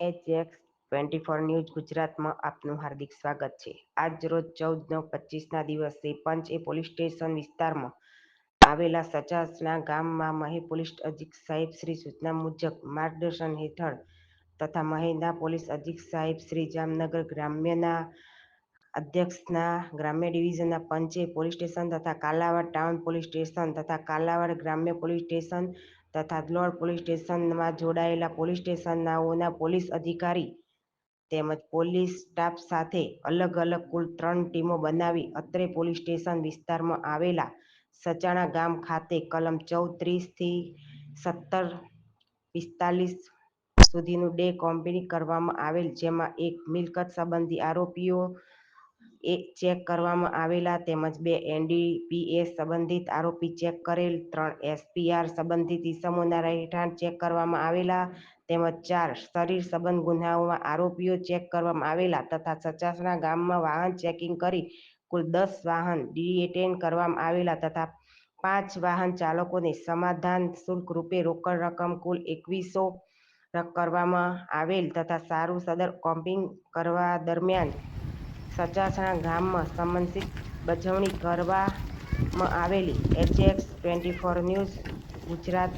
HX twenty four news ગુજરાતમાં આપનું હાર્દિક સ્વાગત છે. આજ રોજ ચૌદ નવ પચીસના દિવસે પંચે પોલીસ સ્ટેશન વિસ્તારમાં આવેલા સચાસના ગામમાં મહે પોલીસ અધિક સાહેબ શ્રી સૂચના મુજબ માર્ગદર્શન હેઠળ તથા મહેના પોલીસ અધિક સાહેબ શ્રી જામનગર ગ્રામ્યના અધ્યક્ષના ગ્રામ્ય ડિવિઝનના પંચે પોલીસ સ્ટેશન તથા કાલાવાડ ટાઉન પોલીસ સ્ટેશન તથા કાલાવાડ ગ્રામ્ય પોલીસ સ્ટેશન તથા ધ્રોલ પોલીસ સ્ટેશનમાં જોડાયેલા પોલીસ સ્ટેશનોના પોલીસ અધિકારી તેમજ પોલીસ સ્ટાફ સાથે અલગ અલગ કુલ ત્રણ ટીમો બનાવી અત્રે પોલીસ સ્ટેશન વિસ્તારમાં આવેલા સચાણા ગામ ખાતે કલમ ચૌત્રીસથી સત્તર પિસ્તાલીસ સુધીનું ડે કોમ્બિંગ કરવામાં આવેલ, જેમાં એક મિલકત સંબંધી આરોપીઓ એ ચેક કરવામાં આવેલા તેમજ બે એનડીપીએસ સંબંધિત આરોપી ચેક કરેલ ત્રણ એસપીઆર સંબંધિત ઇસમોના રહેઠાણ ચેક કરવામાં આવેલા તેમજ ચાર શરીર સંબંધ ગુનાઓમાં આરોપીઓ ચેક કરવામાં આવેલા તથા સચાસણા ગામમાં વાહન ચેકિંગ કરી કુલ દસ વાહન ડીએટેન કરવામાં આવેલા તથા પાંચ વાહન ચાલકોને સમાધાન શુલ્ક રૂપે રોકડ રકમ કુલ એકવીસો કરવામાં આવેલ તથા સારું સદર કોમ્પિંગ કરવા દરમિયાન સચાસણા ગામમાં સમન્સિત બજવણી કરવામાં આવેલી. HX twenty four news Gujarat.